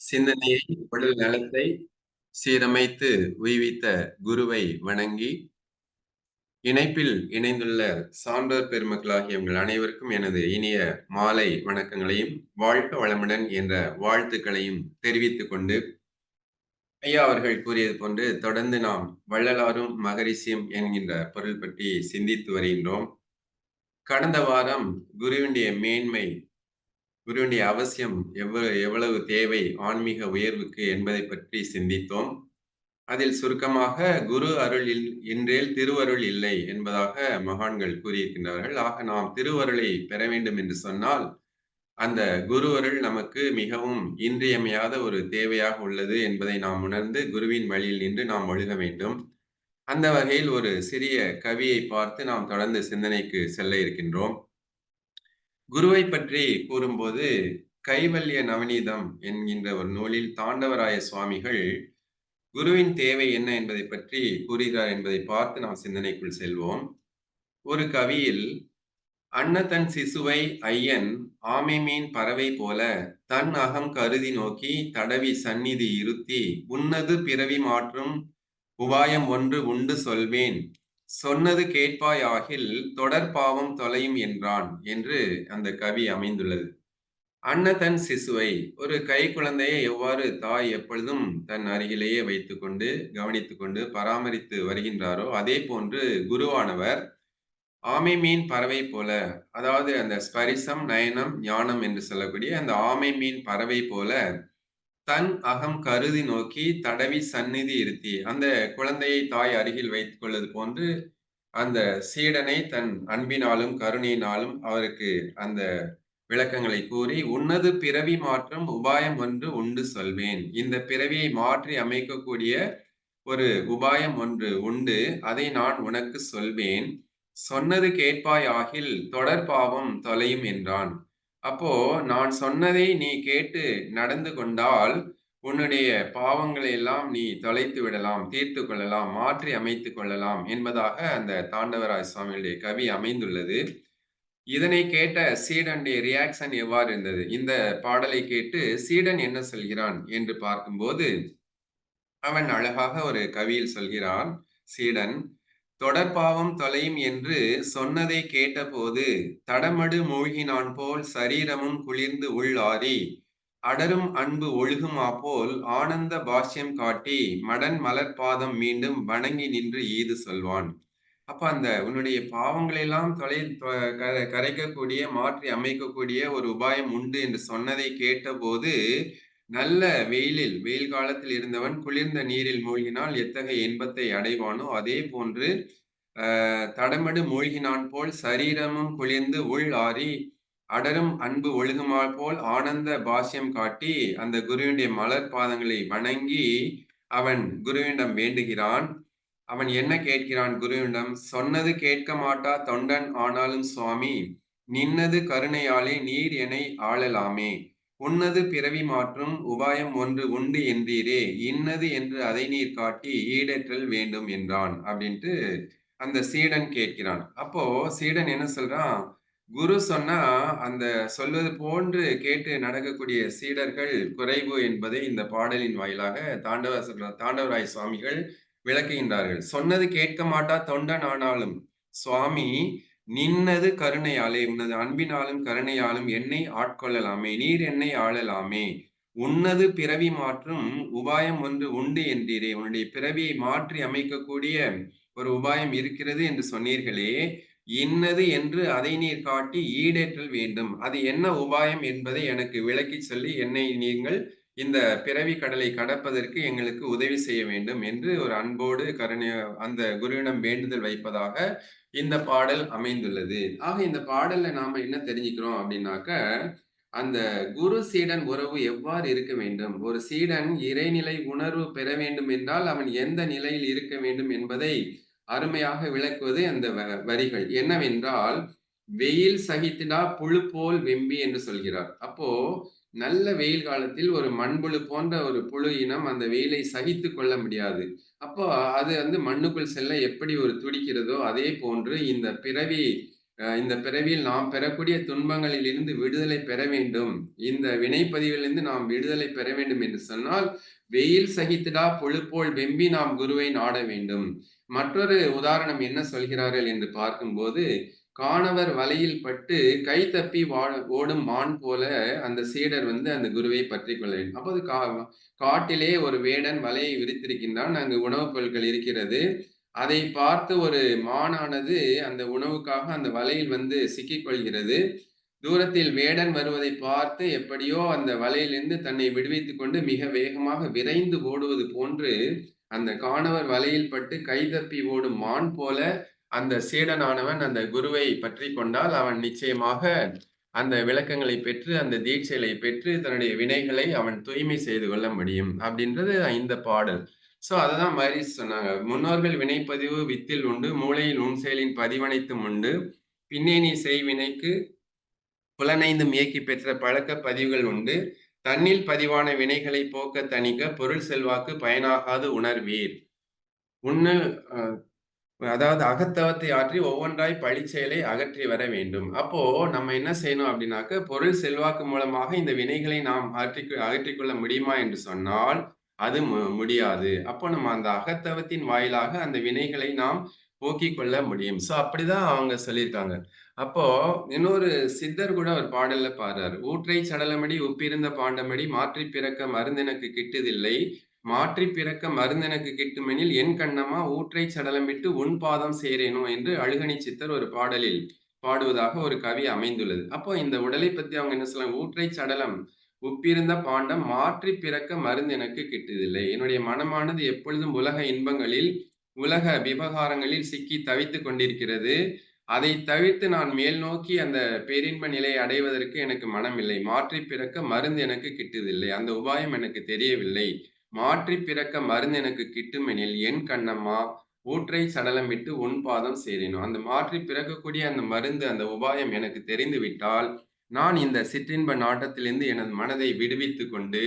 சிந்தனையை உடல் நலத்தை சீரமைத்து உய்வித்த குருவை வணங்கி இணைப்பில் இணைந்துள்ள சான்றோர் பெருமக்களாகிய உங்கள் அனைவருக்கும் எனது இனிய மாலை வணக்கங்களையும் வாழ்க வளமுடன் என்ற வாழ்த்துக்களையும் தெரிவித்துக் கொண்டு ஐயா அவர்கள் கூறியது போன்று தொடர்ந்து நாம் வள்ளலாரும் மகரிஷியும் என்கின்ற பொருள் பற்றி சிந்தித்து வருகின்றோம். கடந்த வாரம் குருவினுடைய மேன்மை குருவினுடைய அவசியம் எவ்வளவு எவ்வளவு தேவை ஆன்மீக உயர்வுக்கு என்பதை பற்றி சிந்தித்தோம். அதில் சுருக்கமாக குரு அருள் இல் இன்றேல் திருவருள் இல்லை என்பதாக மகான்கள் கூறியிருக்கின்றார்கள். ஆக நாம் திருவருளை பெற வேண்டும் என்று சொன்னால் அந்த குருவருள் நமக்கு மிகவும் இன்றியமையாத ஒரு தேவையாக உள்ளது என்பதை நாம் உணர்ந்து குருவின் வழியில் நின்று நாம் ஒழுக வேண்டும். அந்த வகையில் ஒரு சிறிய கவியை பார்த்து நாம் தொடர்ந்து சிந்தனைக்கு செல்ல இருக்கின்றோம். குருவை பற்றி கூறும்போது கைவல்ய நவநீதம் என்கின்ற ஒரு நூலில் தாண்டவராய சுவாமிகள் குருவின் தேவை என்ன என்பதை பற்றி கூறுகிறார் என்பதை பார்த்து நாம் சிந்தனைக்குள் செல்வோம். ஒரு கவியில் அன்னதன் சிசுவை ஐயன் ஆமை மீன் பறவை போல தன் அகம் கருதி நோக்கி தடவி சந்நிதி இருத்தி உன்னது பிறவி மாற்றும் உபாயம் ஒன்று உண்டு சொல்வேன். சொன்னது கேட்பாய் ஆகில் தொடர் பாவம் தொலையும் என்றான் என்று அந்த கவி அமைந்துள்ளது. அன்னதன் சிசுவை ஒரு கை குழந்தையை எவ்வாறு தாய் எப்பொழுதும் தன் அருகிலேயே வைத்துக்கொண்டு கவனித்துக்கொண்டு பராமரித்து வருகின்றாரோ அதே போன்று குருவானவர் ஆமை மீன் பறவை போல அதாவது அந்த ஸ்பரிசம் நயனம் ஞானம் என்று சொல்லக்கூடிய அந்த ஆமை மீன் பறவை போல தன் அகம் கருதி நோக்கி தடவி சந்நிதி இருத்தி. அந்த குழந்தையை தாய் அருகில் வைத்துக் கொள்வது போன்று அந்த சீடனை தன் அன்பினாலும் கருணையினாலும் அவருக்கு அந்த விளக்கங்களை கூறி உன்னது பிறவி மாற்றம் உபாயம் ஒன்று உண்டு சொல்வேன். இந்த பிறவியை மாற்றி அமைக்கக்கூடிய ஒரு உபாயம் ஒன்று உண்டு. அதை நான் உனக்கு சொல்வேன். சொன்னது கேட்பாய் ஆகில் தொடர் பாவம் தொலையும் என்றான். அப்போ நான் சொன்னதை நீ கேட்டு நடந்து கொண்டால் உன்னுடைய பாவங்களை எல்லாம் நீ தொலைத்து விடலாம் தீர்த்து கொள்ளலாம் மாற்றி அமைத்து கொள்ளலாம் என்பதாக அந்த தாண்டவராஜ் சுவாமியுடைய கவி அமைந்துள்ளது. இதனை கேட்ட சீடனுடைய ரியாக்ஷன் எவ்வாறு இருந்தது? இந்த பாடலை கேட்டு சீடன் என்ன சொல்கிறான் என்று பார்க்கும்போது அவன் அழகாக ஒரு கவியில் சொல்கிறான் சீடன் தொடர்பாவம் தொலையும் என்று சொன்னதை கேட்டபோது தடமடு மூழ்கினான் போல் சரீரமும் குளிர்ந்து உள்ளாரி அடரும் அன்பு ஒழுகுமா போல் ஆனந்த பாஷ்யம் காட்டி மடன் மலர்பாதம் மீண்டும் வணங்கி நின்று ஈது சொல்வான். அப்ப அந்த உன்னுடைய பாவங்களெல்லாம் தொலை கரைக்கக்கூடிய மாற்றி அமைக்கக்கூடிய ஒரு உபாயம் உண்டு என்று சொன்னதை கேட்டபோது நல்ல வெயிலில் வெயில் காலத்தில் இருந்தவன் குளிர்ந்த நீரில் மூழ்கினால் எத்தகைய இன்பத்தை அடைவானோ அதே போன்று தடமடு மூழ்கினான் போல் சரீரமும் குளிர்ந்து உள் ஆறி அடரும் அன்பு ஒழுகுமா போல் ஆனந்த பாஷ்யம் காட்டி அந்த குருவினுடைய மலர் பாதங்களை வணங்கி அவன் குருவிடம் வேண்டுகிறான். அவன் என்ன கேட்கிறான் குருவிடம் சொன்னது கேட்க மாட்டா தொண்டன் ஆனாலும் சுவாமி நின்னது கருணையாலே நீர் என்னை ஆளலாமே. உன்னது பிறவி மாற்றும் உபாயம் ஒன்று உண்டு என்றீரே இன்னது என்று அதை நீர் காட்டி ஈடேற்றல் வேண்டும் என்றான் அப்படின்ட்டு அந்த சீடன் கேட்கிறான். அப்போ சீடன் என்ன சொல்றான்? குரு சொன்னா அந்த சொல்வது போன்று கேட்டு நடக்கக்கூடிய சீடர்கள் குறைவு என்பதை இந்த பாடலின் வாயிலாக தாண்டவ தாண்டவராய் சுவாமிகள் விளக்குகின்றார்கள். சொன்னது கேட்க மாட்டா தொண்டன் ஆனாலும் சுவாமி நின்னது கருணையாலே உனது அன்பினாலும் கருணையாலும் என்னை ஆட்கொள்ளலாமே நீர் என்னை ஆளலாமே. உன்னது பிறவி மாற்றும் உபாயம் ஒன்று உண்டு என்றீரே உன்னுடைய பிறவியை மாற்றி அமைக்கக்கூடிய ஒரு உபாயம் இருக்கிறது என்று சொன்னீர்களே. இன்னது என்று அதை நீர் காட்டி ஈடேற்றல் வேண்டும். அது என்ன உபாயம் என்பதை எனக்கு விளக்கி சொல்லி என்னை நீங்கள் இந்த பிறவி கடலை கடப்பதற்கு எங்களுக்கு உதவி செய்ய வேண்டும் என்று ஒரு அன்போடு கருணை அந்த குருவிடம் வேண்டுதல் வைப்பதாக இந்த பாடல் அமைந்துள்ளது. ஆக இந்த பாடல்ல நாம என்ன தெரிஞ்சுக்கிறோம் அப்படின்னாக்க அந்த குரு சீடன் உறவு எவ்வாறு இருக்க வேண்டும்? ஒரு சீடன் இறைநிலை உணர்வு பெற வேண்டும் என்றால் அவன் எந்த நிலையில் இருக்க வேண்டும் என்பதை அருமையாக விளக்குவது அந்த வரிகள். என்னவென்றால் வெயில் சகித்திடா புழு போல் வெம்பி என்று சொல்கிறார். அப்போ நல்ல வெயில் காலத்தில் ஒரு மண்புழு போன்ற ஒரு புழு இனம் அந்த வெயிலை சகித்து கொள்ள முடியாது அப்போ அது வந்து மண்ணுக்குள் செல்ல எப்படி ஒரு துடிக்கிறதோ அதே போன்று இந்த பிறவி இந்த பிறவியில் நாம் பெறக்கூடிய துன்பங்களில் இருந்து விடுதலை பெற வேண்டும். இந்த வினைப்பதிவிலிருந்து நாம் விடுதலை பெற வேண்டும் என்று சொன்னால், "வெயில் சகித்திடா போல் வெம்பி நாம் குருவை நாட வேண்டும்." மற்றொரு உதாரணம் என்ன சொல்கிறார்கள் என்று பார்க்கும்போது, காணவர் வலையில் பட்டு கை தப்பி ஓடும் மான் போல அந்த சீடர் வந்து அந்த குருவை பற்றி கொள்ள வேண்டும். அப்போது கா காட்டிலே ஒரு வேடன் வலையை விரித்திருக்கின்றான். அங்கு உணவுப் பொருட்கள் இருக்கிறது. அதை பார்த்து ஒரு மானானது அந்த உணவுக்காக அந்த வலையில் வந்து சிக்கிக் கொள்கிறது. தூரத்தில் வேடன் வருவதை பார்த்து எப்படியோ அந்த வலையிலிருந்து தன்னை விடுவித்துக் கொண்டு மிக வேகமாக விரைந்து ஓடுவது போன்று, அந்த காணவர் வலையில் பட்டு கை தப்பி ஓடும் மான் போல அந்த சீடனானவன் அந்த குருவை பற்றி கொண்டால், அவன் நிச்சயமாக அந்த விளக்கங்களை பெற்று, அந்த தீட்சைகளை பெற்று தன்னுடைய வினைகளை அவன் தூய்மை செய்து கொள்ள முடியும். அப்படின்றது இந்த பாடல். ஸோ அததான் மாதிரி சொன்னாங்க. "முன்னோர்கள் வினைப்பதிவு வித்தில் உண்டு. மூளையில் உன் செயலின் பதிவனைத்தும் உண்டு. பின்னே நீ செய் புலனைந்தும் இயக்கி பெற்ற பழக்கப் பதிவுகள் உண்டு. தன்னில் பதிவான வினைகளை போக்க தணிக்க பொருள் செல்வாக்கு பயனாகாது உணர்வீர். உன்னு அதாவது "அகத்தவத்தை ஆற்றி ஒவ்வொன்றாய் பழிச்செயலை அகற்றி வர வேண்டும்." அப்போ நம்ம என்ன செய்யணும் அப்படின்னாக்க, பொருள் செல்வாக்கு மூலமாக இந்த வினைகளை நாம் ஆற்றிக் அகற்றிக் கொள்ள முடியுமா என்று சொன்னால், அது மு முடியாது. அப்போ நம்ம அந்த அகத்தவத்தின் வாயிலாக அந்த வினைகளை நாம் போக்கிக் கொள்ள முடியும். ஸோ அப்படிதான் அவங்க சொல்லியிருக்காங்க. அப்போ இன்னொரு சித்தர் கூட ஒரு பாடல்ல பாடுறாரு. ஊற்றை சடலமடி உப்பிருந்த பாண்டமடி மாற்றி பிறக்க மருந்தெனக்கு கிட்டுதில்லை. மாற்றி பிறக்க மருந்தெனக்கு கிட்டுமெனில் என் கண்ணம்மா ஊற்றைச் சடலமிட்டு உன் பாதம் சேரேனோ" என்று அழுகணி சித்தர் ஒரு பாடலில் பாடுவதாக ஒரு கவி அமைந்துள்ளது. அப்போ இந்த உடலை பத்தி அவங்க என்ன சொல்லலாம் "ஊற்றைச் சடலம் உப்பிருந்த பாண்டம் மாற்றி பிறக்க மருந்து எனக்கு கிட்டதில்லை என்னுடைய மனமானது எப்பொழுதும் உலக இன்பங்களில், உலக விவகாரங்களில் சிக்கி தவித்துக் கொண்டிருக்கிறது. அதை தவிர்த்து நான் மேல் நோக்கி அந்த பேரின்ப நிலையை அடைவதற்கு எனக்கு மனமில்லை. மாற்றி பிறக்க மருந்து எனக்கு கிட்டதில்லை அந்த உபாயம் எனக்கு தெரியவில்லை. மாற்றி பிறக்க மருந்து எனக்கு கிட்டுமெனில் என் கண்ணம்மா ஊற்றை சடலமிட்டு உன் பாதம் சேரினோம் அந்த மாற்றி பிறக்கக்கூடிய அந்த மருந்து, அந்த உபாயம் எனக்கு தெரிந்து விட்டால், நான் இந்த சிற்றின்ப நாட்டத்திலிருந்து எனது மனதை விடுவித்து கொண்டு,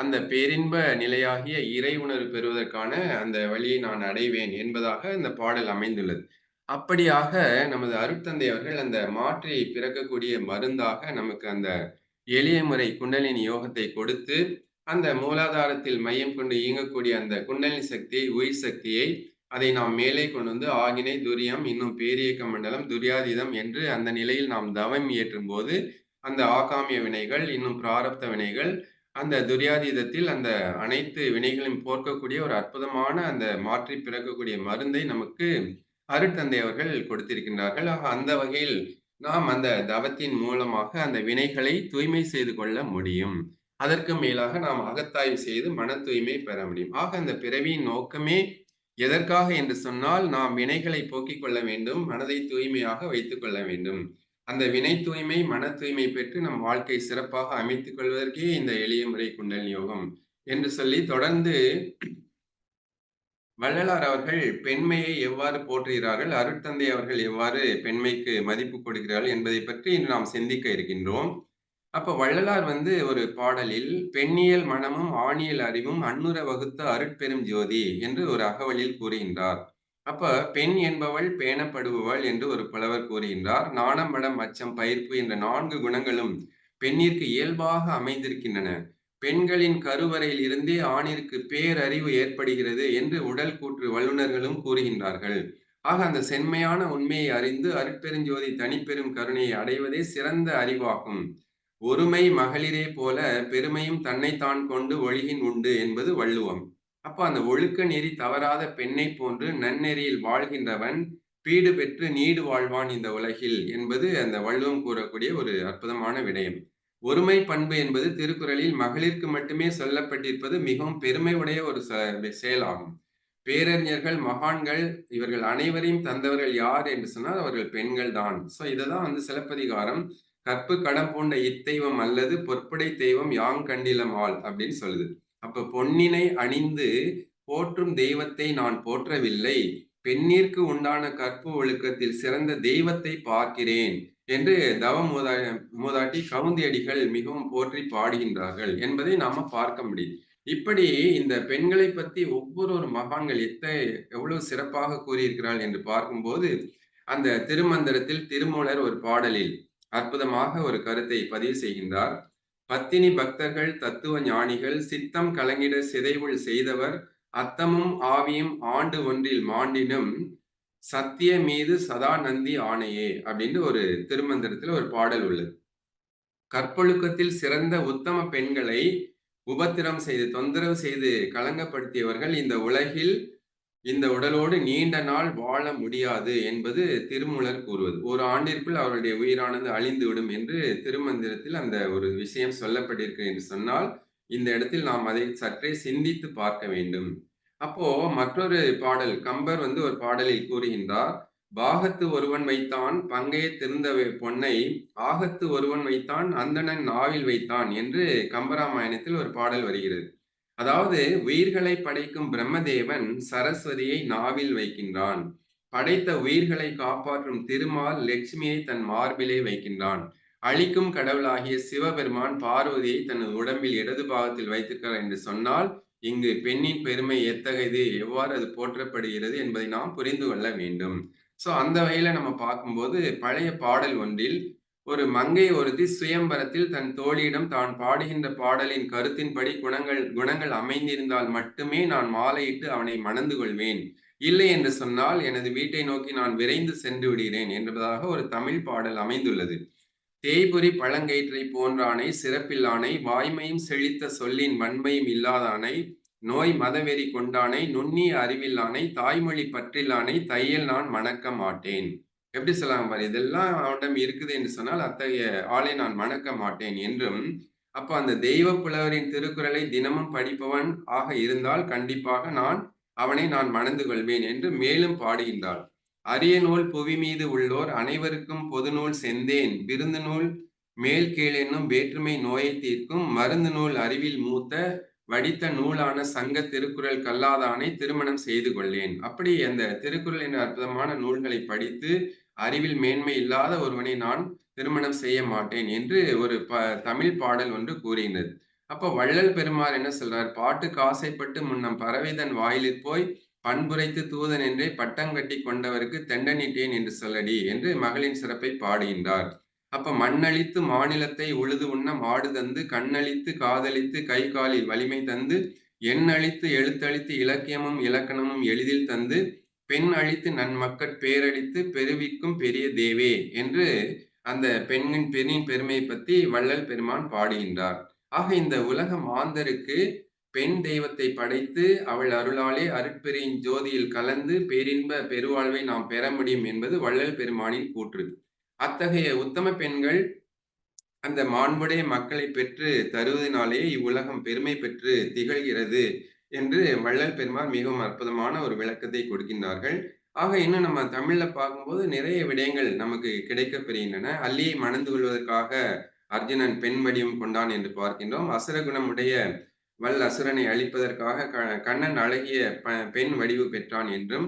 அந்த பேரின்ப நிலையாகிய இறை உணர்வு பெறுவதற்கான அந்த வழியை நான் அடைவேன் என்பதாக இந்த பாடல் அமைந்துள்ளது. அப்படியாக நமது அருட்தந்தை அவர்கள் அந்த மாற்றி பிறக்கக்கூடிய மருந்தாக நமக்கு அந்த எளிய முறை குண்டலினி யோகத்தை கொடுத்து, அந்த மூலாதாரத்தில் மையம் கொண்டு இயங்கக்கூடிய அந்த குண்டலினி சக்தியை, உயிர் சக்தியை, அதை நாம் மேலே கொண்டு வந்து ஆகினை, துரியம், இன்னும் பேரியக்க மண்டலம், துரியாதீதம் என்று அந்த நிலையில் நாம் தவம் இயற்றும்போது, அந்த ஆகாமிய வினைகள், இன்னும் பிராரப்த வினைகள், அந்த துரியாதீதத்தில் அந்த அனைத்து வினைகளையும் போர்க்கக்கூடிய ஒரு அற்புதமான அந்த மாற்றி பிறக்கக்கூடிய மருந்தை நமக்கு அருட்தந்தை அவர்கள் கொடுத்திருக்கின்றார்கள். ஆக அந்த வகையில் நாம் அந்த தவத்தின் மூலமாக அந்த வினைகளை தூய்மை செய்து கொள்ள முடியும். அதற்கு மேலாக நாம் அகத்தாய்வு செய்து மன தூய்மை பெற முடியும். ஆக அந்த பிறவியின் நோக்கமே எதற்காக என்று சொன்னால், நாம் வினைகளை போக்கிக் கொள்ள வேண்டும். மனதை தூய்மையாக வைத்துக் கொள்ள வேண்டும். அந்த வினை தூய்மை, மன தூய்மை பெற்று நம் வாழ்க்கை சிறப்பாக அமைத்துக் கொள்வதற்கே இந்த எளிய முறை குண்டல் யோகம் என்று சொல்லி தொடர்ந்து வள்ளலார் அவர்கள் பெண்மையை எவ்வாறு போற்றுகிறார்கள்? அருட்தந்தை அவர்கள் எவ்வாறு பெண்மைக்கு மதிப்பு கொடுக்கிறார்கள் என்பதைப் பற்றி இன்று நாம் சிந்திக்க இருக்கின்றோம். அப்ப வள்ளலார் வந்து ஒரு பாடலில், "பெண்ணியல் மனமும் ஆணியல் அறிவும் அன்னுர வகுத்த அருட்பெரும் ஜோதி" என்று ஒரு அகவலில் கூறுகின்றார். அப்ப பெண் என்பவள் பேணப்படுபவள் என்று ஒரு புலவர் கூறுகின்றார். நாணம், மடம், அச்சம், பயிர்ப்பு என்ற நான்கு குணங்களும் பெண்ணிற்கு இயல்பாக அமைந்திருக்கின்றன. பெண்களின் கருவறையில் இருந்தே ஆணிற்கு பேரறிவு ஏற்படுகிறது என்று உடல் கூற்று வல்லுனர்களும் கூறுகின்றார்கள். ஆக அந்த செம்மையான உண்மையை அறிந்து அருட்பெருஞ்சோதி தனிப்பெரும் கருணையை அடைவதே சிறந்த அறிவாகும். "ஒருமை மகளிரே போல பெருமையும் தன்னைத்தான் கொண்டு ஒழுகின் உண்டு" என்பது வள்ளுவம். அப்போ அந்த ஒழுக்க நெறி தவறாத பெண்ணைப் போன்று நன்னெறியில் வாழ்கின்றவன் பீடு பெற்று நீடு வாழ்வான் இந்த உலகில் என்பது அந்த வள்ளுவம் கூறக்கூடிய ஒரு அற்புதமான விடயம். ஒருமை பண்பு என்பது திருக்குறளில் மகளிருக்கு மட்டுமே சொல்லப்பட்டிருப்பது மிகவும் பெருமை உடைய ஒரு செயலாகும். பேரறிஞர்கள், மகான்கள் இவர்கள் அனைவரையும் தந்தவர்கள் யார் என்று சொன்னால் அவர்கள் பெண்கள் தான். ஸோ இததான் வந்து சிலப்பதிகாரம் "கற்பு கடம் பூண்ட இத்தெய்வம் அல்லது பொற்படை தெய்வம் யாங் கண்டிலம் ஆள் அப்படின்னு சொல்லுது. அப்ப பொன்னினை அணிந்து போற்றும் தெய்வத்தை நான் போற்றவில்லை. பெண்ணிற்கு உண்டான கற்பு ஒழுக்கத்தில் சிறந்த தெய்வத்தை பார்க்கிறேன் என்று தவ மூதா மூதாட்டி கவுந்தியடிகள் மிகவும் போற்றி பாடுகின்றார்கள் என்பதை நாம பார்க்க முடியும் இப்படி இந்த பெண்களைப் பத்தி ஒவ்வொரு ஒரு மகான்கள் எத்த எவ்வளவு சிறப்பாக கூறியிருக்கிறாள் என்று பார்க்கும்போது, அந்த திருமந்திரத்தில் திருமூலர் ஒரு பாடலில் அற்புதமாக ஒரு கருத்தை பதிவு செய்கின்றார். பத்தினி பக்தர்கள் தத்துவ ஞானிகள் சித்தம் கலங்கிட சிதைவுள் செய்தவர் அத்தமும் ஆவியும் ஆண்டு ஒன்றில் மாண்டினும் சத்திய மீது சதா நந்தி ஆணையே அப்படின்னு ஒரு திருமந்திரத்தில் ஒரு பாடல் உள்ளது. கற்பொழுக்கத்தில் சிறந்த உத்தம பெண்களை உபத்திரம் செய்து தொந்தரவு செய்து கலங்கப்படுத்தியவர்கள் இந்த உலகில் இந்த உடலோடு நீண்ட நாள் வாழ முடியாது என்பது திருமூலர் கூறுவது. ஒரு ஆண்டிற்குள் அவருடைய உயிரானது அழிந்துவிடும் என்று திருமந்திரத்தில் அந்த ஒரு விஷயம் சொல்லப்பட்டிருக்கு என்று சொன்னால் இந்த இடத்தில் நாம் அதை சற்றே சிந்தித்து பார்க்க வேண்டும். அப்போ மற்றொரு பாடல் கம்பர் வந்து ஒரு பாடலில் கூறுகின்றார் பாகத்து ஒருவன் வைத்தான் பங்கே திருந்த பொன்னை ஆகத்து ஒருவன் வைத்தான் அந்தணன் நாவில் வைத்தான் என்று கம்பராமாயணத்தில் ஒரு பாடல் வருகிறது. அதாவது உயிர்களை படைக்கும் பிரம்மதேவன் சரஸ்வதியை நாவில் வைக்கின்றான். படைத்த உயிர்களை காப்பாற்றும் திருமால் லட்சுமியை தன் மார்பிலே வைக்கின்றான். அழிக்கும் கடவுளாகிய சிவபெருமான் பார்வதியை தனது உடம்பில் இடது பாகத்தில் வைத்திருக்கிறார் என்று சொன்னால் இங்கு பெண்ணின் பெருமை எத்தகையது? எவ்வாறு அது போற்றப்படுகிறது என்பதை நாம் புரிந்து கொள்ள வேண்டும். சோ அந்த வகையில நம்ம பார்க்கும்போது பழைய பாடல் ஒன்றில் ஒரு மங்கை ஒருத்தி சுயம்பரத்தில் தன் தோழியிடம் தான் பாடுகின்ற பாடலின் கருத்தின்படி குணங்கள் குணங்கள் அமைந்திருந்தால் மட்டுமே நான் மாலையிட்டு அவனை மணந்து கொள்வேன். இல்லை என்று சொன்னால் எனது வீட்டை நோக்கி நான் விரைந்து சென்று விடுகிறேன் என்பதாக ஒரு தமிழ் பாடல் அமைந்துள்ளது. தேய்புரி பழங்கயிற்றை போன்றானை சிறப்பில்லானை வாய்மையும் செழித்த சொல்லின் வன்மையும் இல்லாதானை நோய் மதவெறி கொண்டானை நுண்ணிய அறிவில்லானை தாய்மொழி பற்றில்லானை தையல் நான் மணக்க மாட்டேன். எப்படி சொல்லலாம் பாரு? இதெல்லாம் அவனிடம் இருக்குது என்று சொன்னால் அத்தகைய ஆளை நான் மணக்க மாட்டேன் என்றும் அப்போ அந்த தெய்வ புலவரின் திருக்குறளை தினமும் படிப்பவன் ஆக இருந்தால் கண்டிப்பாக நான் அவனை நான் மணந்து கொள்வேன் என்று மேலும் பாடுகின்றாள். அரிய நூல் புவி மீது உள்ளோர் அனைவருக்கும் பொது நூல் செந்தேன். விருந்து நூல் மேல் கீழ் என்னும் வேற்றுமை நோயை தீர்க்கும். மருந்து நூல் அறிவில் மூத்த வடித்த நூலான சங்க திருக்குறள் கல்லாதானை திருமணம் செய்து கொள்ளேன். அப்படி அந்த திருக்குறளின் அற்புதமான நூல்களை படித்து அறிவில் மேன்மை இல்லாத ஒருவனை நான் திருமணம் செய்ய மாட்டேன் என்று ஒரு ப தமிழ் பாடல் ஒன்று கூறுகின்றது அப்போ வள்ளல் பெருமாள் என்ன சொல்றார்? பாட்டுக்கு ஆசைப்பட்டு முன்னம் பறவைதன் வாயிலில் போய் பண்புரைத்து தூதன் என்றே பட்டம் கட்டி கொண்டவருக்கு தெண்டனிட்டேன் என்று சொல்லடி என்று மகளின் சிறப்பை பாடுகின்றார். அப்ப மண்ணளித்து மாநிலத்தை உழுது உண்ண மாடு தந்து கண்ணளித்து காதலித்து கை காலில் வலிமை தந்து எண்ணழித்து எழுத்தழித்து இலக்கியமும் இலக்கணமும் எளிதில் தந்து பெண் அழித்து நன்மக்கட் பேரழித்து பெருவிக்கும் பெரிய தேவே என்று அந்த பெண்ணின் பெண்ணின் பெருமையை பற்றி வள்ளல் பெருமான் பாடுகின்றார். ஆக இந்த உலக மாந்தருக்கு பெண் தெய்வத்தை படைத்து அவள் அருளாலே அருட்பெரியின் ஜோதியில் கலந்து பேரின்ப பெருவாழ்வை நாம் பெற முடியும் என்பது வள்ளல் பெருமானின் கூற்று. அத்தகைய உத்தம பெண்கள் அந்த மாண்புடைய மக்களை பெற்று தருவதனாலே இவ்வுலகம் பெருமை பெற்று திகழ்கிறது. என்று வள்ளல் பெருமாள் மிகவும் அற்புதமான ஒரு விளக்கத்தை கொடுக்கின்றார்கள். ஆக இன்னும் நம்ம தமிழ்ல பார்க்கும்போது நிறைய விடயங்கள் நமக்கு கிடைக்க பெறுகின்றன அல்லியை மணந்து கொள்வதற்காக அர்ஜுனன் பெண் வடிவம் கொண்டான் என்று பார்க்கின்றோம். அசுரகுணமுடைய வல் அசுரனை அழிப்பதற்காக கண்ணன் அழகிய பெண் வடிவு பெற்றான் என்றும்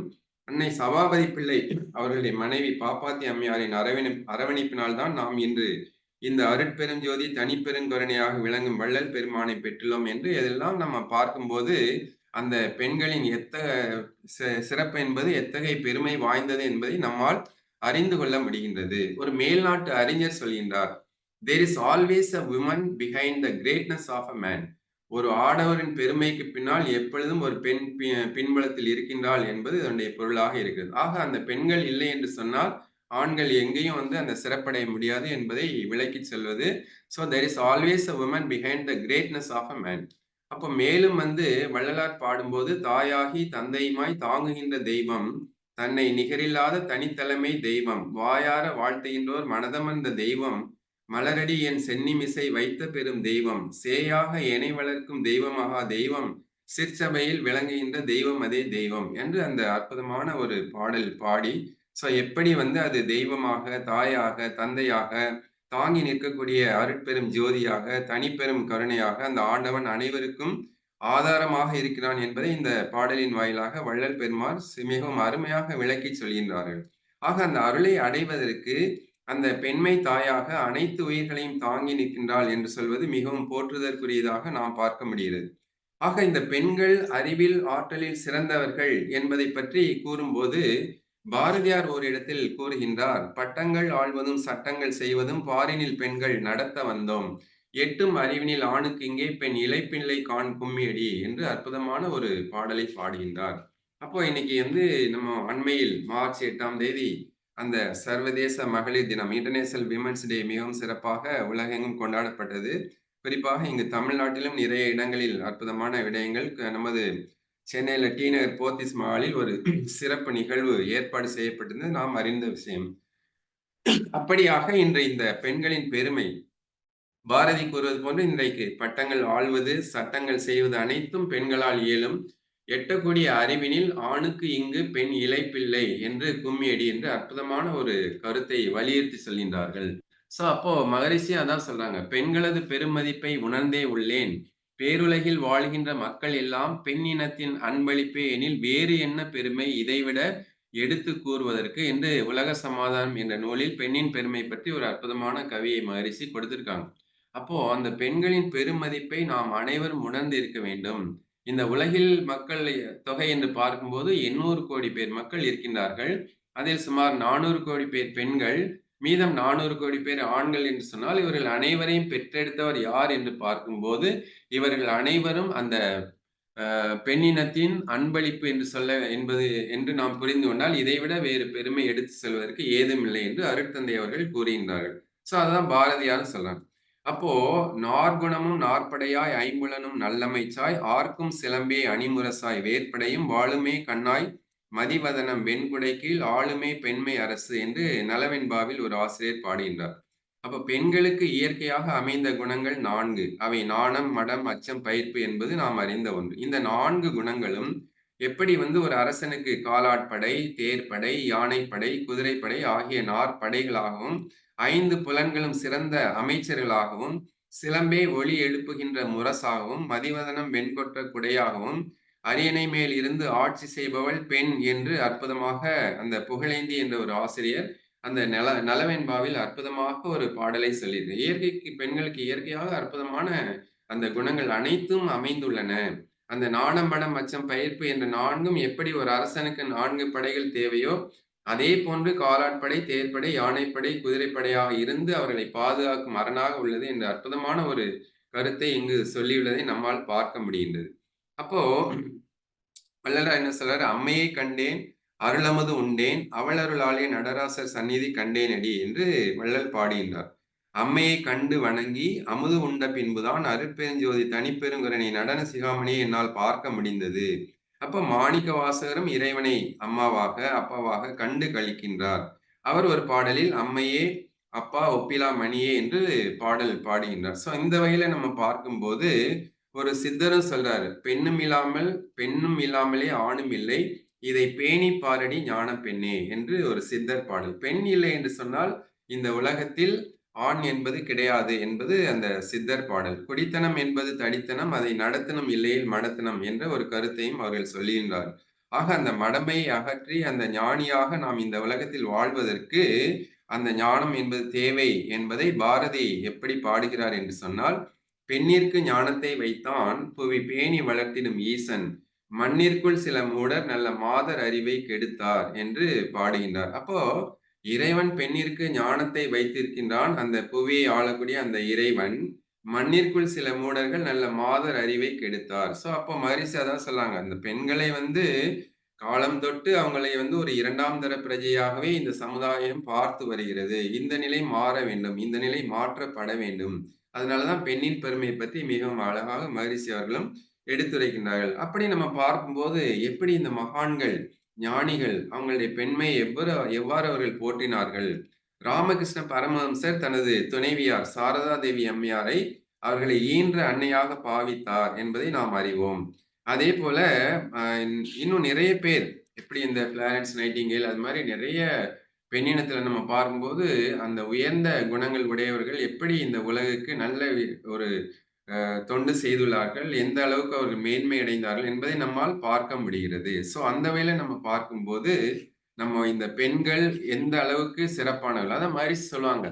அன்னை சபாபதி பிள்ளை அவர்களுடைய மனைவி பாப்பாத்தி அம்மையாரின் அரவணி அரவணைப்பினால் தான் நாம் இன்று இந்த அருட்பெருஞ்சோதி தனிப்பெருங்கருணையாக விளங்கும் வள்ளல் பெருமானை பெற்றுள்ளோம் என்று இதெல்லாம் நம்ம பார்க்கும்போது அந்த பெண்களின் எத்த சிறப்பு என்பது எத்தகைய பெருமை வாய்ந்தது என்பதை நம்மால் அறிந்து கொள்ள முடிகின்றது. ஒரு மேல்நாட்டு அறிஞர் சொல்கின்றார் there is always a woman behind the greatness of a man ஒரு ஆடவரின் பெருமைக்கு பின்னால் எப்பொழுதும் ஒரு பெண் பின்புலத்தில் இருக்கின்றாள் என்பது இதனுடைய பொருளாக இருக்கிறது. ஆக அந்த பெண்கள் இல்லை என்று சொன்னால் ஆண்கள் எங்கேயும் வந்து அந்த சிறப்படைய முடியாது என்பதை விளக்கி செல்வது. So there is always a woman behind the greatness of a man அப்போ மேலும் வந்து வள்ளலார் பாடும்போது தாயாகி தந்தையுமாய் தாங்குகின்ற தெய்வம் தன்னை நிகரில்லாத தனித்தலைமை தெய்வம் வாயார வாழ்த்துகின்றோர் மனதமர்ந்த தெய்வம் மலரடி என் சென்னிமிசை வைத்த பெரும் தெய்வம் சேயாக எனை வளர்க்கும் தெய்வமாக தெய்வம் சிற்சபையில் விளங்குகின்ற தெய்வம் அதே தெய்வம் என்று அந்த அற்புதமான ஒரு பாடல் பாடி ஸோ எப்படி வந்து அது தெய்வமாக தாயாக தந்தையாக தாங்கி நிற்கக்கூடிய அருட்பெரும் ஜோதியாக தனிப்பெரும் கருணையாக அந்த ஆண்டவன் அனைவருக்கும் ஆதாரமாக இருக்கிறான் என்பதை இந்த பாடலின் வாயிலாக வள்ளல் பெருமாள் மிகவும் அருமையாக விளக்கி சொல்கின்றார்கள். ஆக அந்த அருளை அடைவதற்கு அந்த பெண்மை தாயாக அனைத்து உயிர்களையும் தாங்கி நிற்கின்றாள் என்று சொல்வது மிகவும் போற்றுதற்குரியதாக நாம் பார்க்க முடிகிறது. ஆக இந்த பெண்கள் அறிவில் ஆற்றலில் சிறந்தவர்கள் என்பதை பற்றி கூறும்போது பாரதியார் ஓரிடத்தில் கூறுகின்றார் பட்டங்கள் ஆழ்வதும் சட்டங்கள் செய்வதும் பாரினில் பெண்கள் நடத்த வந்தோம். எட்டும் அறிவினில் ஆணுக்கு இங்கே பெண் இளைப்பிள்ளை காண் கும்மியடி என்று அற்புதமான ஒரு பாடலை பாடுகின்றார். அப்போ இன்னைக்கு வந்து நம்ம அண்மையில் மார்ச் எட்டாம் தேதி அந்த சர்வதேச மகளிர் தினம் இன்டர்நேஷனல் விமன்ஸ் டே மிகவும் சிறப்பாக உலகெங்கும் கொண்டாடப்பட்டது. குறிப்பாக இங்கு தமிழ்நாட்டிலும் நிறைய இடங்களில் அற்புதமான விடயங்கள் க- நமது சென்னையில் டி நகர் போத்திஸ் மாலில் ஒரு சிறப்பு நிகழ்வு ஏற்பாடு செய்யப்பட்டிருந்தது. நாம் அறிந்த விஷயம். அப்படியாக இன்று இந்த பெண்களின் பெருமை. பாரதி கூறுவது போன்று இன்றைக்கு பட்டங்கள் ஆழ்வது சட்டங்கள் செய்வது அனைத்தும் பெண்களால் இயலும். எட்டக்கூடிய அறிவினில் ஆணுக்கு இங்கு பெண் இழைப்பில்லை என்று கும்மியடி என்று அற்புதமான ஒரு கருத்தை வலியுறுத்தி சொல்கின்றார்கள். சோ அப்போ மகரிஷி அதான் சொல்றாங்க பெண்களது பெருமதிப்பை உணர்ந்தே உள்ளேன். பேருலகில் வாழ்கின்ற மக்கள் எல்லாம் பெண் இனத்தின் அன்பளிப்பே எனில் வேறு என்ன பெருமை? இதைவிட எடுத்து கூறுவதற்கு என்று உலக சமாதானம் என்ற நூலில் பெண்ணின் பெருமை பற்றி ஒரு அற்புதமான கவியை மகரிஷி கொடுத்திருக்காங்க. அப்போ அந்த பெண்களின் பெருமதிப்பை நாம் அனைவரும் உணர்ந்து இருக்க வேண்டும். இந்த உலகில் மக்கள் தொகை என்று பார்க்கும்போது எண்ணூறு கோடி பேர் மக்கள் இருக்கின்றார்கள். அதில் சுமார் நானூறு கோடி பேர் பெண்கள். மீதம் நானூறு கோடி பேர் ஆண்கள் என்று சொன்னால் இவர்கள் அனைவரையும் பெற்றெடுத்தவர் யார் என்று பார்க்கும்போது இவர்கள் அனைவரும் அந்த பெண்ணினத்தின் அன்பளிப்பு என்று சொல்ல என்பது என்று நாம் புரிந்து கொண்டால் இதைவிட வேறு பெருமை எடுத்து செல்வதற்கு ஏதும் இல்லை என்று அருட்தந்தை அவர்கள் கூறுகின்றார்கள். சோ அதுதான் பாரதியார் சொல்றாங்க. அப்போ நார்குணமும் நாற்படையாய் ஐம்புலனும் நல்லமைச்சாய் ஆர்க்கும் சிலம்பே அணிமுரசாய் வேற்படையும் வாழுமே கண்ணாய் மதிவதனம் வெண்குடை கீழ் ஆளுமை பெண்மை அரசு என்று நலவெண்பாவில் ஒரு ஆசிரியர் பாடுகின்றார் அப்ப பெண்களுக்கு இயற்கையாக அமைந்த குணங்கள் நான்கு. அவை நாணம் மடம் அச்சம் பயிர்ப்பு என்பது நாம் அறிந்த ஒன்று. இந்த நான்கு குணங்களும் எப்படி வந்து ஒரு அரசனுக்கு காலாட்படை தேர்ப்படை யானைப்படை குதிரைப்படை ஆகிய நாற்படைகளாகவும் ஐந்து புலன்களும் சிறந்த அமைச்சர்களாகவும் சிலம்பே ஒளி எழுப்புகின்ற முரசாகவும் மதிவதனம் வெண்கொற்ற குடையாகவும் அரியணை மேல் இருந்து ஆட்சி செய்பவள் பெண் என்று அற்புதமாக அந்த புகழேந்தி என்ற ஒரு ஆசிரியர் அந்த நல நலவெண்பாவில் அற்புதமாக ஒரு பாடலை சொல்லியிருக்கு இயற்கைக்கு பெண்களுக்கு இயற்கையாக அற்புதமான அந்த குணங்கள் அனைத்தும் அமைந்துள்ளன. அந்த நாணம் மச்சம் பயிர்ப்பு என்ற நான்கும் எப்படி ஒரு அரசனுக்கு நான்கு படைகள் தேவையோ அதே போன்று காலாட்படை தேர்ப்படை யானைப்படை குதிரைப்படையாக இருந்து அவர்களை பாதுகாக்கும் அரணாக உள்ளது என்ற அற்புதமான ஒரு கருத்தை இங்கு சொல்லியுள்ளதை நம்மால் பார்க்க முடிகின்றது. அப்போ வள்ளலார் என்ன சொல்றாரு அம்மையை கண்டேன் அருளமது உண்டேன் அவளருளாலே நடராசர் சந்நிதி கண்டேனடி என்று வள்ளல் பாடுகின்றார் அம்மையை கண்டு வணங்கி அமுது உண்ட பின்புதான் அருட்பெருஞ்சோதி தனிப்பெருங்குரணி நடன சிகாமணியை என்னால் பார்க்க முடிந்தது. அப்ப மாணிக்க வாசகரும் இறைவனை அம்மாவாக அப்பாவாக கண்டு கழிக்கின்றார் அவர் ஒரு பாடலில் அம்மையே அப்பா ஒப்பிலா மணியே என்று பாடல் பாடுகின்றார் சோ இந்த வகையில நம்ம பார்க்கும்போது ஒரு சித்தரும் சொல்றாரு பெண்ணும் இல்லாமல் பெண்ணும் இல்லாமலே ஆணும் இல்லை. இதை பேணி பாரடி ஞான பெண்ணே என்று ஒரு சித்தர் பாடல். பெண் இல்லை என்று சொன்னால் இந்த உலகத்தில் ஆண் என்பது கிடையாது என்பது அந்த சித்தர் பாடல். குடித்தனம் என்பது தடித்தனம் அதை நடத்தனம் இல்லையில் மடத்தனம் என்ற ஒரு கருத்தையும் அவர்கள் சொல்லுகின்றார் ஆக அந்த மடமையை அகற்றி அந்த ஞானியாக நாம் இந்த உலகத்தில் வாழ்வதற்கு அந்த ஞானம் என்பது தேவை என்பதை பாரதி எப்படி பாடுகிறார் என்று சொன்னால் பெண்ணிற்கு ஞானத்தை வைத்தான் புவி பேணி வளர்த்திடும் ஈசன். மண்ணிற்குள் சில மூடர் நல்ல மாதர் அறிவை கெடுத்தார் என்று பாடுகின்றார். அப்போ இறைவன் பெண்ணிற்கு ஞானத்தை வைத்திருக்கின்றான். அந்த புவியை ஆளக்கூடிய அந்த இறைவன் மண்ணிற்குள் சில மூடர்கள் நல்ல மாதர் அறிவை கெடுத்தார். சோ அப்போ மகரிஷி அதான் சொல்லாங்க. அந்த பெண்களை வந்து காலம் தொட்டு அவங்களை வந்து ஒரு இரண்டாம் தர பிரஜையாகவே இந்த சமுதாயம் பார்த்து வருகிறது. இந்த நிலை மாற வேண்டும். இந்த நிலை மாற்றப்பட வேண்டும். அதனாலதான் பெண்ணின் பெருமையை பற்றி மிகவும் அழகாக மகரிஷி அவர்களும் எடுத்துரைக்கின்றார்கள். அப்படி நம்ம பார்க்கும்போது எப்படி இந்த மகான்கள் ஞானிகள் அவங்களுடைய பெண்மையை எவ்வாறு எவ்வாறு அவர்கள் போற்றினார்கள்? ராமகிருஷ்ண பரமஹம்சர் தனது துணைவியார் சாரதா தேவி அம்மையாரை அவர்களை ஈன்ற அன்னையாக பாவித்தார் என்பதை நாம் அறிவோம். அதே போல இன்னும் நிறைய பேர் எப்படி இந்த பிளானட்ஸ் நைட்டிங்கேல் அது மாதிரி நிறைய பெண்ணினத்துல நம்ம பார்க்கும்போது அந்த உயர்ந்த குணங்கள் உடையவர்கள் எப்படி இந்த உலகுக்கு நல்ல வி- ஒரு அஹ், தொண்டு செய்துள்ளார்கள் எந்த அளவுக்கு அவர்கள் மேன்மை அடைந்தார்கள் என்பதை நம்மால் பார்க்க முடிகிறது. ஸோ அந்த வகையில நம்ம பார்க்கும்போது நம்ம இந்த பெண்கள் எந்த அளவுக்கு சிறப்பானவர்கள்? அந்த மாதிரி சொல்லுவாங்க.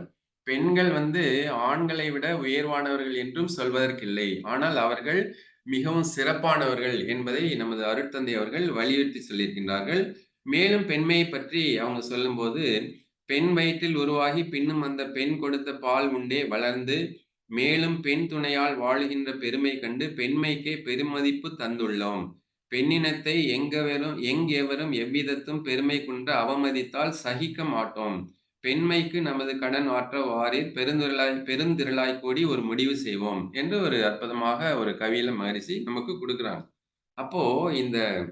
பெண்கள் வந்து ஆண்களை விட உயர்வானவர்கள் என்றும் சொல்வதற்கில்லை. ஆனால் அவர்கள் மிகவும் சிறப்பானவர்கள் என்பதை நமது அருட்தந்தை அவர்கள் வலியுறுத்தி சொல்லியிருக்கின்றார்கள். மேலும் பெண்மையை பற்றி அவங்க சொல்லும்போது, "பெண் வயிற்றில் உருவாகி பின்னும் அந்த பெண் கொடுத்த பால் உண்டே வளர்ந்து, மேலும் பெண் துணையால் வாழுகின்ற பெருமை கண்டு பெண்மைக்கே பெருமதிப்பு தந்துள்ளோம். பெண்ணினத்தை எங்கவரும் எங்கெவரும் எவ்விதத்தும் பெருமை கொண்டு அவமதித்தால் சகிக்க மாட்டோம். பெண்மைக்கு நமது கடன் ஆற்ற பெருந்திரளாய் பெருந்திரளாய் கூடி ஒரு முடிவு செய்வோம்." என்று ஒரு அற்புதமாக ஒரு கவியில மகரிஷி நமக்கு கொடுக்குறாங்க அப்போ இந்த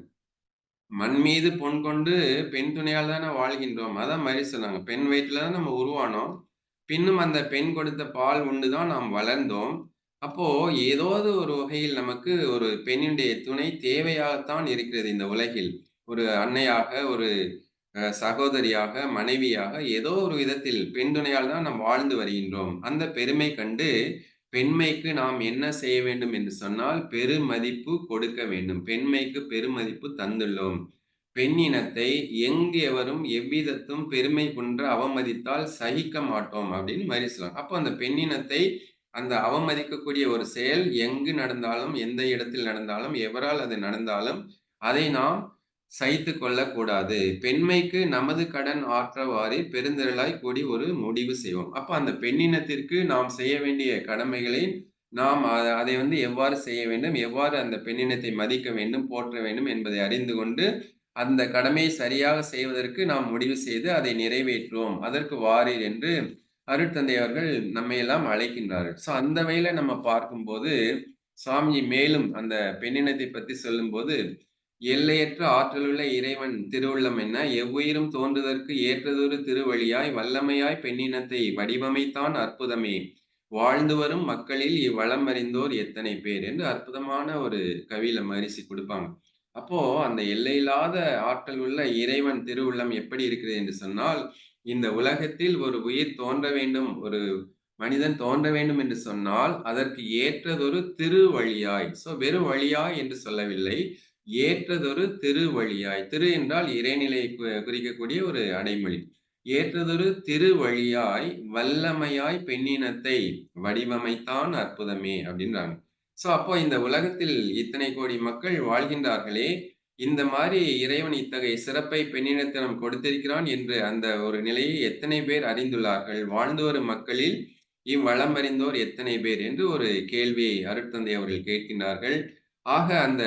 "மண் மீது பொன் கொண்டு பெண் துணையால் தானே வாழ்கின்றோம்." அதான் மாதிரி சொன்னாங்க. பெண் வயிற்றுல தான் நம்ம உருவானோம். பின்னும் அந்த பெண் கொடுத்த பால் உண்டு தான் நாம் வளர்ந்தோம். அப்போ ஏதாவது ஒரு வகையில் நமக்கு ஒரு பெண்ணுடைய துணை தேவையாகத்தான் இருக்கிறது இந்த உலகில். ஒரு அன்னையாக, ஒரு சகோதரியாக, மனைவியாக ஏதோ ஒரு விதத்தில் பெண் துணையால் தான் நாம் வாழ்ந்து வருகின்றோம். அந்த பெருமை கண்டு பெண்மைக்கு நாம் என்ன செய்ய வேண்டும் என்று சொன்னால், பெருமதிப்பு கொடுக்க வேண்டும். பெண்மைக்கு பெருமதிப்பு தந்துள்ளோம். பெண்ணினத்தை எங்கெவரும் எவ்விதத்தும் பெருமை கொன்று அவமதித்தால் சகிக்க மாட்டோம் அப்படின்னு மகரிஷி சொல்றாங்க. அப்போ அந்த பெண்ணினத்தை அந்த அவமதிக்கக்கூடிய ஒரு செயல் எங்கு நடந்தாலும், எந்த இடத்தில் நடந்தாலும், எவரால் அது நடந்தாலும், அதை நாம் சைத்து கொள்ளக்கூடாது பெண்மைக்கு நமது கடன் ஆற்றவாறே பெருந்திரளாய் கூடி ஒரு முடிவு செய்வோம். அப்ப அந்த பெண்ணினத்திற்கு நாம் செய்ய வேண்டிய கடமைகளை நாம் அதை வந்து எவ்வாறு செய்ய வேண்டும், எவ்வாறு அந்த பெண்ணினத்தை மதிக்க வேண்டும், போற்ற வேண்டும் என்பதை அறிந்து கொண்டு, அந்த கடமையை சரியாக செய்வதற்கு நாம் முடிவு செய்து அதை நிறைவேற்றுவோம். அதற்கு வாரீர் என்று அருட்தந்தை அவர்கள் நம்மையெல்லாம் அழைக்கின்றார்கள். ஸோ அந்த வகையில நம்ம பார்க்கும்போது, சாமி மேலும் அந்த பெண்ணினத்தை பத்தி சொல்லும்போது, "எல்லையற்ற ஆற்றலுள்ள இறைவன் திருவுள்ளம் என்ன, எவ்வுயிரும் தோன்றுதற்கு ஏற்றதொரு திருவழியாய் வல்லமையாய் பெண்ணினத்தை வடிவமைத்தான் அற்புதமே. வாழ்ந்து வரும் மக்களில் இவ்வளம் அறிந்தோர் எத்தனை பேர்" என்று அற்புதமான ஒரு கவியில மரிசி கொடுப்பாங்க அப்போ அந்த எல்லையில்லாத ஆற்றல் உள்ள இறைவன் திருவுள்ளம் எப்படி இருக்கிறது என்று சொன்னால், இந்த உலகத்தில் ஒரு உயிர் தோன்ற வேண்டும், ஒரு மனிதன் தோன்ற வேண்டும் என்று சொன்னால், அதற்கு ஏற்றதொரு திருவழியாய் ஸோ வெறும் வழியாய் என்று சொல்லவில்லை. ஏற்றதொரு திருவழியாய். திரு என்றால் இறைநிலையை குறிக்கக்கூடிய ஒரு அடைமொழி. ஏற்றதொரு திருவழியாய் வல்லமையாய் பெண்ணினத்தை வடிவமைத்தான் அற்புதமே அப்படின்றாங்க. ஸோ அப்போ இந்த உலகத்தில் இத்தனை கோடி மக்கள் வாழ்கின்றார்களே, இந்த மாதிரி இறைவன் இத்தகைய சிறப்பை பெண்ணினத்திடம் கொடுத்திருக்கிறான் என்று அந்த ஒரு நிலையை எத்தனை பேர் அறிந்துள்ளார்கள்? வாழ்ந்து வரும் மக்களில் இவ்வளம் அறிந்தோர் எத்தனை பேர்? என்று ஒரு கேள்வியை அருட்தந்தை அவர்கள் கேட்கின்றார்கள். ஆக அந்த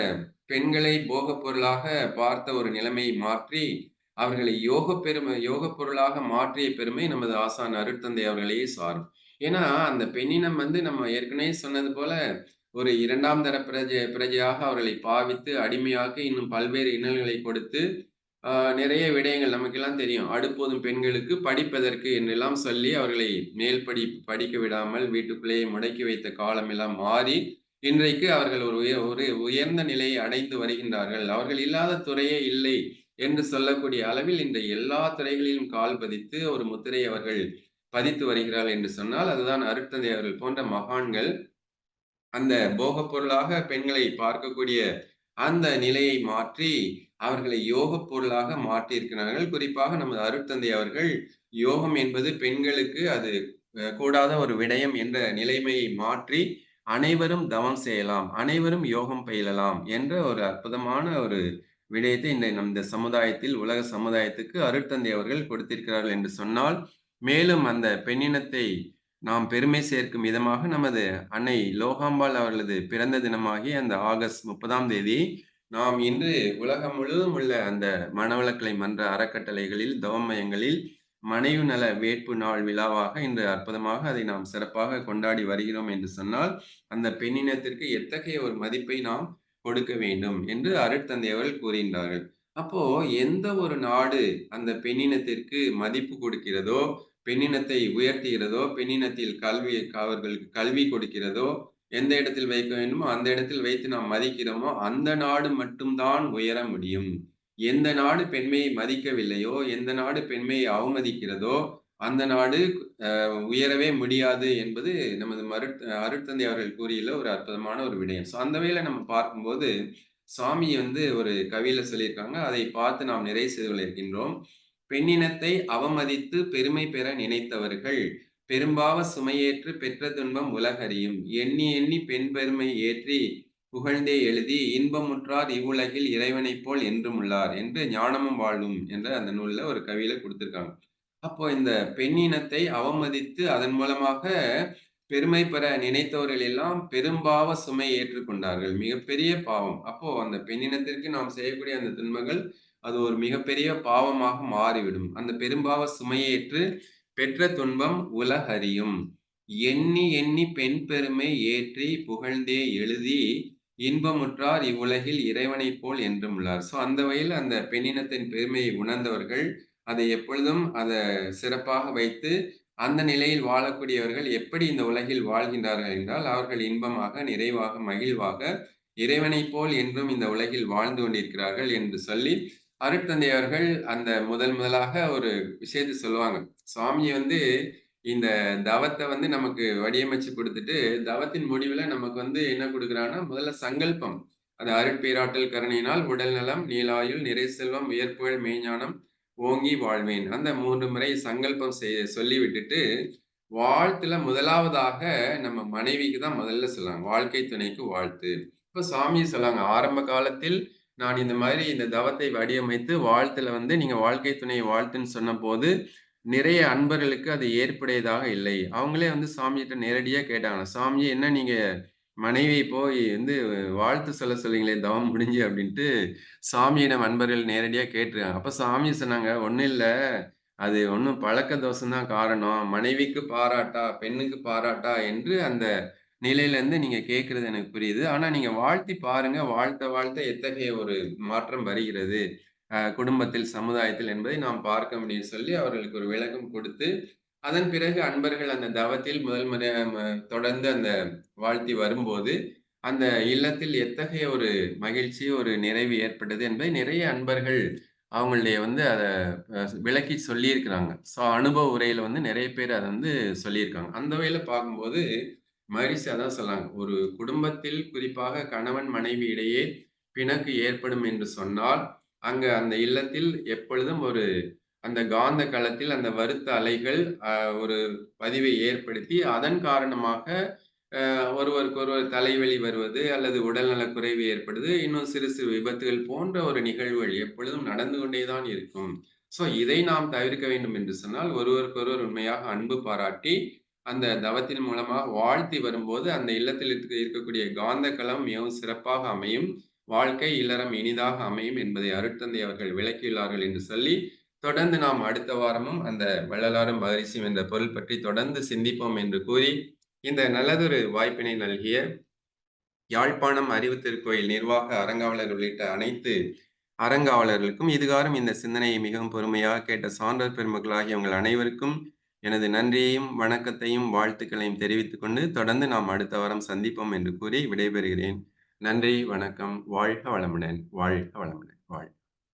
பெண்களை போகப் பொருளாக பார்த்த ஒரு நிலைமையை மாற்றி, அவர்களை யோக பெருமை யோக பொருளாக மாற்றிய பெருமை நமது ஆசான் அருட்தந்தை அவர்களையே சாரும். ஏன்னா, அந்த பெண்ணினம் வந்து நம்ம ஏற்கனவே சொன்னது போல, ஒரு இரண்டாம் தர பிரஜை பிரஜையாக அவர்களை பாவித்து, அடிமையாக்கி, இன்னும் பல்வேறு இன்னல்களை கொடுத்து, நிறைய விடயங்கள் நமக்கெல்லாம் தெரியும். அடுப்போதும் பெண்களுக்கு படிப்பதற்கு என்றெல்லாம் சொல்லி அவர்களை மேல் படிப்பு படிக்க விடாமல் வீட்டுக்குள்ளேயே முடக்கி வைத்த காலமெல்லாம் மாறி, இன்றைக்கு அவர்கள் ஒரு உயர் ஒரு உயர்ந்த நிலையை அடைந்து வருகின்றார்கள். அவர்கள் இல்லாத துறையே இல்லை என்று சொல்லக்கூடிய அளவில் இந்த எல்லா துறைகளிலும் கால் பதித்து ஒரு முத்திரை அவர்கள் பதித்து வருகிறார்கள் என்று சொன்னால், அதுதான் அருட்தந்தை அவர்கள் போன்ற மகான்கள் அந்த போகப் பொருளாக பெண்களை பார்க்கக்கூடிய அந்த நிலையை மாற்றி, அவர்களை யோகப் பொருளாக மாற்றியிருக்கிறார்கள். குறிப்பாக நமது அருட்தந்தை அவர்கள், யோகம் என்பது பெண்களுக்கு அது கூடாத ஒரு விடயம் என்ற நிலைமையை மாற்றி, அனைவரும் தவம் செய்யலாம், அனைவரும் யோகம் பயிலலாம் என்ற ஒரு அற்புதமான ஒரு விடயத்தை இந்த நம் இந்த சமுதாயத்தில், உலக சமுதாயத்துக்கு அருட்தந்தை அவர்கள் கொடுத்திருக்கிறார்கள் என்று சொன்னால், மேலும் அந்த பெண்ணினத்தை நாம் பெருமை சேர்க்கும் விதமாக நமது அன்னை லோகாம்பாள் அவர்களது பிறந்த தினமாகி அந்த ஆகஸ்ட் 30ஆம் தேதி, நாம் இன்று உலகம் முழுவதும் உள்ள அந்த மனவளக்கலை மன்ற அறக்கட்டளைகளில், தவமயங்களில் மையங்களில் மனைவி நல வேட்பு நாள் விழாவாக இன்று அற்புதமாக அதை நாம் சிறப்பாக கொண்டாடி வருகிறோம் என்று சொன்னால், அந்த பெண்ணினத்திற்கு எத்தகைய ஒரு மதிப்பை நாம் கொடுக்க வேண்டும் என்று அருட்தந்தையவர்கள் கூறுகின்றார்கள். அப்போ எந்த ஒரு நாடு அந்த பெண்ணினத்திற்கு மதிப்பு கொடுக்கிறதோ, பெண்ணினத்தை உயர்த்துகிறதோ, பெண்ணினத்தில் கல்வி அவர்களுக்கு கல்வி கொடுக்கிறதோ, எந்த இடத்தில் வைக்க வேண்டுமோ அந்த இடத்தில் வைத்து நாம் மதிக்கிறோமோ, அந்த நாடு மட்டும்தான் உயர முடியும். எந்த நாடு பெண்மையை மதிக்கவில்லையோ, எந்த நாடு பெண்மையை அவமதிக்கிறதோ, அந்த நாடு உயரவே முடியாது என்பது நமது மருட் அருட்தந்தை அவர்கள் கூறியுள்ள ஒரு அற்புதமான ஒரு விடயம். ஸோ அந்த வேலை நம்ம பார்க்கும்போது, சாமி வந்து ஒரு கவியில சொல்லியிருக்காங்க. அதை பார்த்து நாம் நிறைவு செய்து கொண்டிருக்கின்றோம் "பெண்ணினத்தை அவமதித்து பெருமை பெற நினைத்தவர்கள், பெரும்பாவ சுமையேற்று பெற்ற துன்பம் உலகறியும். எண்ணி எண்ணி பெண் பெருமை ஏற்றி புகழ்ந்தே எழுதி இன்பமுற்றார் இவ்வுலகில் இறைவனைப் போல் என்றும் உள்ளார் என்று ஞானமும் வாழும் என்ற அந்த நூலில் ஒரு கவியில கொடுத்துருக்காங்க அப்போ இந்த பெண்ணினத்தை அவமதித்து அதன் மூலமாக பெருமை பெற நினைத்தவர்கள் எல்லாம் பெரும்பாவ சுமை ஏற்றுக்கொண்டார்கள். மிகப்பெரிய பாவம். அப்போ அந்த பெண்ணினத்திற்கு நாம் செய்யக்கூடிய அந்த துன்பங்கள், அது ஒரு மிகப்பெரிய பாவமாக மாறிவிடும். அந்த பெரும்பாவ சுமையேற்று பெற்ற துன்பம் உலகறியும். எண்ணி எண்ணி பெண் பெருமை ஏற்றி புகழ்ந்தே எழுதி இன்பமுற்றார் இவ்வுலகில் இறைவனைப் போல் என்றும் உள்ளார். ஸோ அந்த வகையில் அந்த பெண்ணினத்தின் பெருமையை உணர்ந்தவர்கள், அதை எப்பொழுதும் அதை சிறப்பாக வைத்து, அந்த நிலையில் வாழக்கூடியவர்கள் எப்படி இந்த உலகில் வாழ்கின்றார்கள் என்றால், அவர்கள் இன்பமாக, நிறைவாக, மகிழ்வாக, இறைவனைப் போல் என்றும் இந்த உலகில் வாழ்ந்து கொண்டிருக்கிறார்கள் என்று சொல்லி, அருட்தந்தை அவர்கள் அந்த முதல் முதலாக ஒரு விஷயத்தை சொல்லுவாங்க. சுவாமி வந்து இந்த தவத்தை வந்து நமக்கு வடிவமைச்சு கொடுத்துட்டு தவத்தின் முடிவுல நமக்கு வந்து என்ன கொடுக்குறான்னா முதல்ல சங்கல்பம். அது அருட்பேராட்டல் கருணையினால் உடல் நலம், நீளாயுள், நிறை செல்வம், உயர்ப்புகழ், மெய்ஞானம் ஓங்கி வாழ்வேன். அந்த மூன்று முறை சங்கல்பம் செய்ய சொல்லி விட்டுட்டு, வாழ்த்துல முதலாவதாக நம்ம மனைவிக்கு தான் முதல்ல சொல்லுவாங்க. வாழ்க்கை துணைக்கு வாழ்த்து. இப்ப சாமியை சொல்லுவாங்க ஆரம்ப காலத்தில் நான் இந்த மாதிரி இந்த தவத்தை வடிவமைத்து வாழ்த்துல வந்து நீங்க வாழ்க்கை துணையை வாழ்த்துன்னு சொன்னபோது, நிறைய அன்பர்களுக்கு அது ஏற்புடையதாக இல்லை. அவங்களே வந்து சாமிகிட்ட நேரடியாக கேட்டாங்க. சாமியை என்ன நீங்கள் மனைவி போய் வந்து வாழ்த்து சொல்ல சொல்றீங்களே தவம் முடிஞ்சு அப்படின்ட்டு சாமியிடம் அன்பர்கள் நேரடியாக கேட்டுருக்காங்க. அப்போ சாமி சொன்னாங்க, ஒன்றும் இல்லை அது ஒன்றும் பழக்க தோஷம் தான் காரணம். மனைவிக்கு பாராட்டா, பெண்ணுக்கு பாராட்டா என்று அந்த நிலையிலேருந்து நீங்கள் கேட்குறது எனக்கு புரியுது. ஆனால் நீங்கள் வாழ்த்தி பாருங்க. வாழ்த்த வாழ்த்த எத்தகைய ஒரு மாற்றம் வருகிறது. குடும்பத்தில், சமுதாயத்தில் என்பதை நாம் பார்க்க முடியும் சொல்லி அவர்களுக்கு ஒரு விளக்கம் கொடுத்து, அதன் பிறகு அன்பர்கள் அந்த தவத்தில் முதல் முறையாக தொடர்ந்து அந்த வாழ்த்தி வரும்போது, அந்த இல்லத்தில் எத்தகைய ஒரு மகிழ்ச்சி, ஒரு நிறைவு ஏற்பட்டது என்பதை நிறைய அன்பர்கள் அவங்களுடைய வந்து அதை விளக்கி சொல்லியிருக்கிறாங்க. ஸோ அனுபவ உரையில வந்து நிறைய பேர் அதை வந்து சொல்லியிருக்காங்க. அந்த வகையில் பார்க்கும்போது, மகிழ்ச்சி அதான் சொல்லாங்க ஒரு குடும்பத்தில் குறிப்பாக கணவன், மனைவி இடையே பிணக்கு ஏற்படும் என்று சொன்னால், அங்க அந்த இல்லத்தில் எப்பொழுதும் ஒரு அந்த காந்த களத்தில் அந்த வருத்த அலைகள் ஒரு பதிவை ஏற்படுத்தி, அதன் காரணமாக ஒருவருக்கு ஒருவருக்கொருவர் தலைவலி வருவது, அல்லது உடல்நலக் குறைவு ஏற்படுது, இன்னும் சிறு சிறு விபத்துகள் போன்ற ஒரு நிகழ்வுகள் எப்பொழுதும் நடந்து கொண்டே தான் இருக்கும். ஸோ இதை நாம் தவிர்க்க வேண்டும் என்று சொன்னால், ஒருவருக்கொருவர் உண்மையாக அன்பு பாராட்டி, அந்த தவத்தின் மூலமாக வாழ்த்தி வரும்போது, அந்த இல்லத்தில் இருக்க இருக்கக்கூடிய காந்த களம் மிகவும் சிறப்பாக அமையும். வாழ்க்கை, இல்லறம் இனிதாக அமையும் என்பதை அருட்தந்தை அவர்கள் விளக்கியுள்ளார்கள் என்று சொல்லி, தொடர்ந்து நாம் அடுத்த வாரமும் அந்த வள்ளலாரும் மகரிசியும் என்ற பொருள் பற்றி தொடர்ந்து சிந்திப்போம் என்று கூறி, இந்த நல்லதொரு வாய்ப்பினை நல்கிய யாழ்ப்பாணம் அறிவு திருக்கோயில் நிர்வாக அறங்காவலர் உள்ளிட்ட அனைத்து அறங்காவலர்களுக்கும், இதுகாரும் இந்த சிந்தனையை மிகவும் பொறுமையாக கேட்ட சான்றோர் பெருமக்களாகிய உங்கள் அனைவருக்கும் எனது நன்றியையும், வணக்கத்தையும், வாழ்த்துக்களையும் தெரிவித்துக் கொண்டு, தொடர்ந்து நாம் அடுத்த வாரம் சந்திப்போம் என்று கூறி விடைபெறுகிறேன். நன்றி, வணக்கம். வாழ்க வளமுடன். வாழ்க வளமுடன். வாழ்க